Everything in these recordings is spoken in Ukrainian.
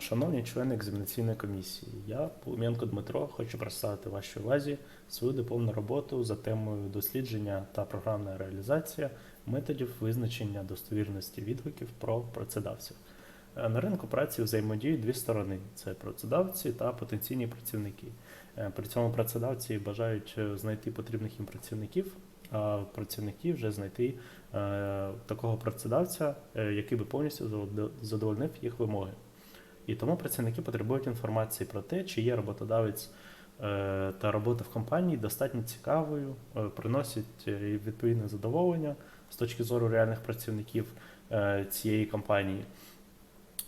Шановні члени екзаменаційної комісії, я, Полуменко Дмитро, хочу представити вашій увазі свою дипломну роботу за темою дослідження та програмна реалізація методів визначення достовірності відгуків про працедавців. Е, На ринку праці взаємодіють дві сторони: це працедавці та потенційні працівники. Е, При цьому працедавці бажають е, знайти потрібних їм працівників, а працівники вже знайти такого працедавця, який би повністю задовольнив їх вимоги. І тому працівники потребують інформації про те, чи є роботодавець е, та робота в компанії достатньо цікавою, е, приносить е, відповідне задоволення з точки зору реальних працівників цієї компанії.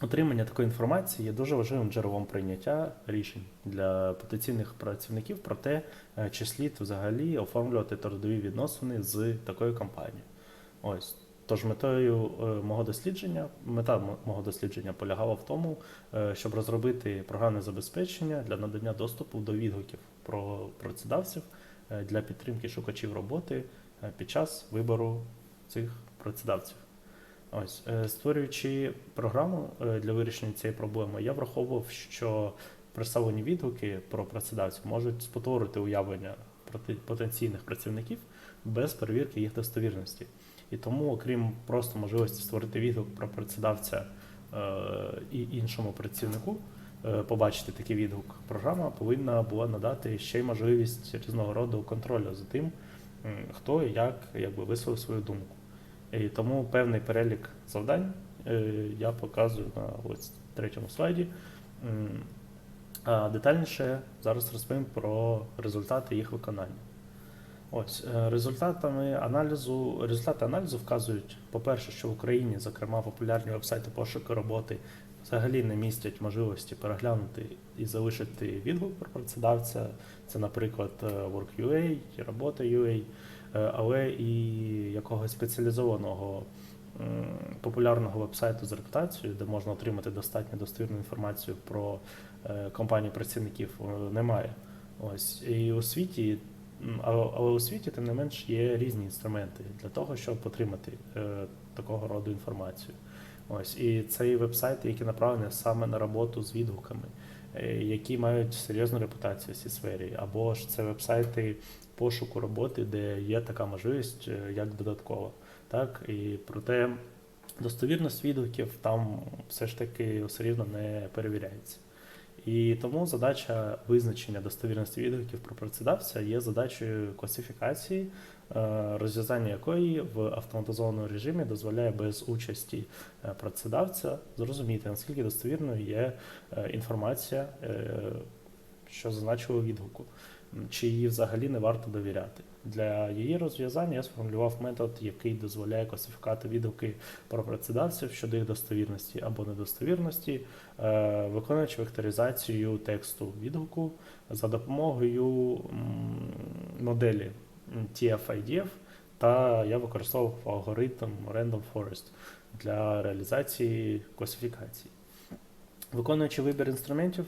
Отримання такої інформації є дуже важливим джерелом прийняття рішень для потенційних працівників про те, чи слід взагалі оформлювати трудові відносини з такою компанією. Ось. Тож метою е, мого дослідження, мета мого дослідження полягала в тому, е, щоб розробити програмне забезпечення для надання доступу до відгуків про працедавців е, для підтримки шукачів роботи під час вибору цих працедавців. Ось, створюючи програму для вирішення цієї проблеми, я враховував, що представлені відгуки про працедавців можуть спотворити уявлення потенційних працівників без перевірки їх достовірності. І тому, окрім просто можливості створити відгук про працедавця е, і іншому працівнику, е, побачити такий відгук, програма повинна була надати ще й можливість різного роду контролю за тим, хто і як якби, висловив свою думку. І тому певний перелік завдань е, я показую на ось третьому слайді. А детальніше зараз розповім про результати їх виконання. Ось е, результатами аналізу, результати аналізу вказують, по-перше, що в Україні, зокрема, популярні вебсайти пошуку роботи взагалі не містять можливості переглянути і залишити відгук про працедавця. Це, наприклад, е, Work.ua, Робота.ua, е, але і якогось спеціалізованого популярного вебсайту з репутацією, де можна отримати достатньо достовірну інформацію про компанії працівників, немає. Ось і у світі Але, у світі, тим не менш, є різні інструменти для того, щоб отримати е, такого роду інформацію. Ось і це і вебсайти, які направлені саме на роботу з відгуками, е, які мають серйозну репутацію в цій сфері, або ж це вебсайти пошуку роботи, де є така можливість, е, як додаткова. Так і проте достовірність відгуків там все ж таки все рівно не перевіряється. І тому задача визначення достовірності відгуків про працедавця є задачею класифікації, е, розв'язання якої в автоматизованому режимі дозволяє без участі е, працедавця зрозуміти, наскільки достовірною є е, інформація, що зазначила відгуку, чи її взагалі не варто довіряти. Для її розв'язання я сформулював метод, який дозволяє класифікувати відгуки про працедавців щодо їх достовірності або недостовірності, е, виконуючи векторизацію тексту відгуку за допомогою моделі TF-IDF, та я використовував алгоритм Random Forest для реалізації класифікації. Виконуючи вибір інструментів,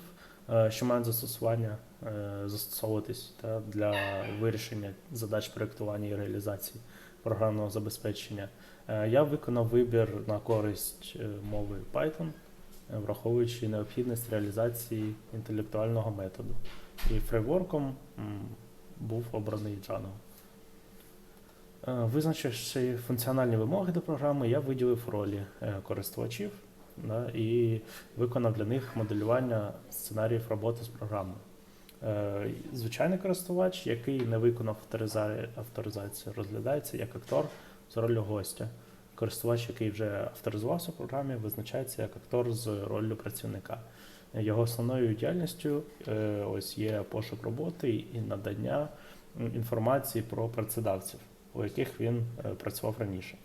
е, що мають застосування застосовуватись та, для вирішення задач проєктування і реалізації програмного забезпечення, е, я виконав вибір на користь е, мови Python, е, враховуючи необхідність реалізації інтелектуального методу. І фреймворком був обраний Django. Е, Визначивши функціональні вимоги до програми, я виділив ролі е, користувачів да, і виконав для них моделювання сценаріїв роботи з програмою. Е, Звичайний користувач, який не виконав авторизацію, розглядається як актор з ролью гостя. Користувач, який вже авторизувався в програмі, визначається як актор з роллю працівника. Його основною діяльністю е, ось є пошук роботи і надання інформації про працедавців, у яких він е, працював раніше.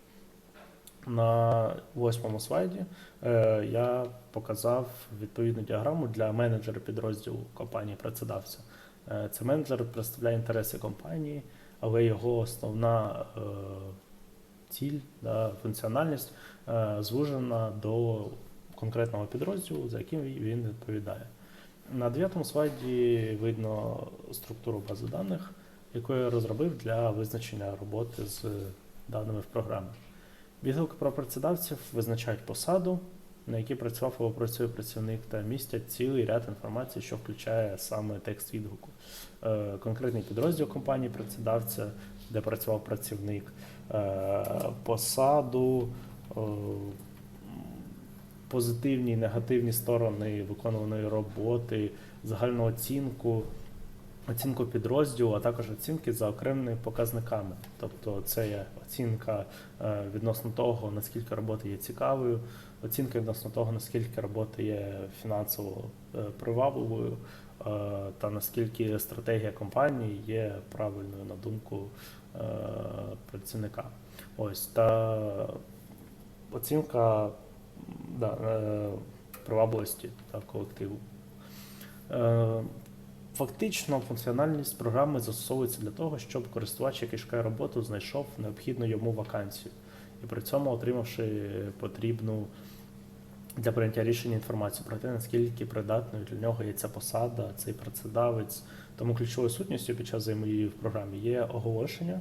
На восьмому слайді е, я показав відповідну діаграму для менеджера підрозділу компанії працедавця. Е, Це менеджер представляє інтереси компанії, але його основна е, ціль, да, функціональність е, звужена до конкретного підрозділу, за яким він відповідає. На дев'ятому слайді видно структуру бази даних, яку я розробив для визначення роботи з даними в програмі. Відгуки про працедавців визначають посаду, на якій працював або працює працівник, та містять цілий ряд інформації, що включає саме текст відгуку. Е, Конкретний підрозділ компанії працедавця, де працював працівник, е, посаду, е, позитивні і негативні сторони виконуваної роботи, загальну оцінку, оцінку підрозділу, а також оцінки за окремими показниками. Тобто це є оцінка е, відносно того, наскільки робота є цікавою, оцінка відносно того, наскільки робота є фінансово е, привабливою, е, та наскільки стратегія компанії є правильною на думку працівника. Ось та оцінка да, привабливості та колективу. Фактично, функціональність програми застосовується для того, щоб користувач, який шукає роботу, знайшов необхідну йому вакансію, і при цьому отримавши потрібну для прийняття рішення інформацію про те, наскільки придатною для нього є ця посада, цей працедавець. Тому ключовою сутністю під час взаємодії в програмі є оголошення,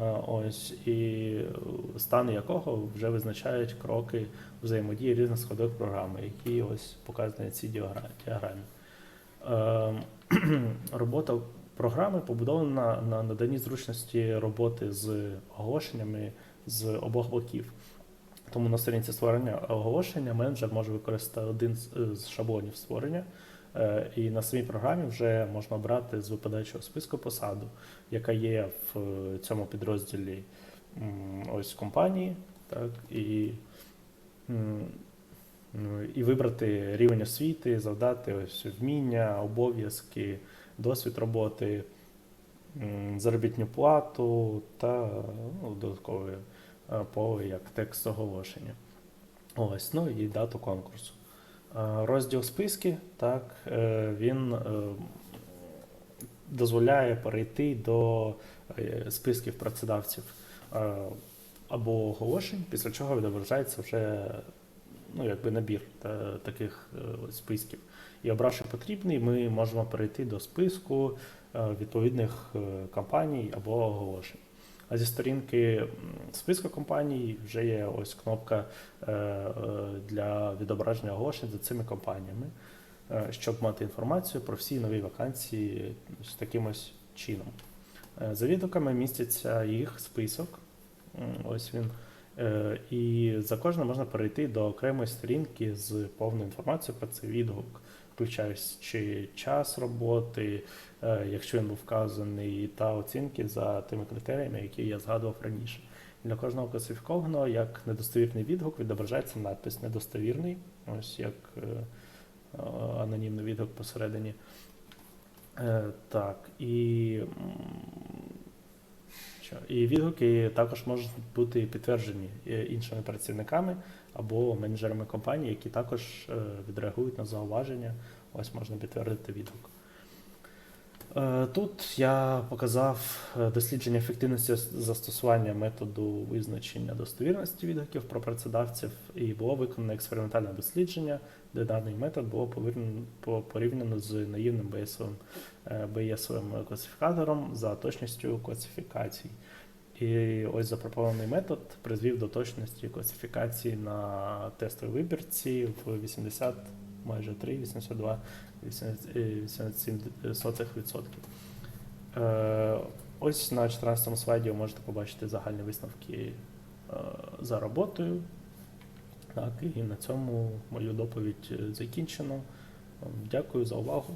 е, ось і стан якого вже визначають кроки взаємодії різних складових програми, які ось показані на цій діаграмі. Е, Робота програми побудована на наданні зручності роботи з оголошеннями з обох боків. Тому на сторінці створення оголошення менеджер може використати один з- з шаблонів створення, е, і на самій програмі вже можна обрати з випадаючого списку посаду, яка є в е, цьому підрозділі ось компанії, так, і, і вибрати рівень освіти, завдати ось вміння, обов'язки, досвід роботи, заробітну плату та ну, додаткові е, поле як текст оголошення. Ось, ну і дату конкурсу. Е, Розділ списки, так, е, він дозволяє перейти до списків працедавців або оголошень, після чого відображається вже ну, якби набір та, таких е, списків. І обравши потрібний, ми можемо перейти до списку е, відповідних е, компаній або оголошень. А зі сторінки списку компаній вже є ось кнопка для відображення оголошень за цими компаніями, щоб мати інформацію про всі нові вакансії з таким ось чином. За відгуками міститься їх список. Ось він. Е, І за кожним можна перейти до окремої сторінки з повною інформацією про цей відгук, включаючи час роботи, е, якщо він був вказаний, та оцінки за тими критеріями, які я згадував раніше. Для кожного класифікованого як недостовірний відгук відображається надпис недостовірний, ось як е, анонімний відгук посередині. Так, і, що, і відгуки також можуть бути підтверджені е, іншими працівниками або менеджерами компанії, які також е, відреагують на зауваження. Ось можна підтвердити відгук. Е, Тут я показав дослідження ефективності застосування методу визначення достовірності відгуків про працедавців, і було виконано експериментальне дослідження, де даний метод було порівняно з наївним BS-овим, е, класифікатором за точністю класифікацій. І ось запропонований метод призвів до точності класифікації на тестовій вибірці в 80, майже 3, 82, 87%. Е, Ось на 14 слайді ви можете побачити загальні висновки е, за роботою. Так, і на цьому мою доповідь е, закінчено. Дякую за увагу.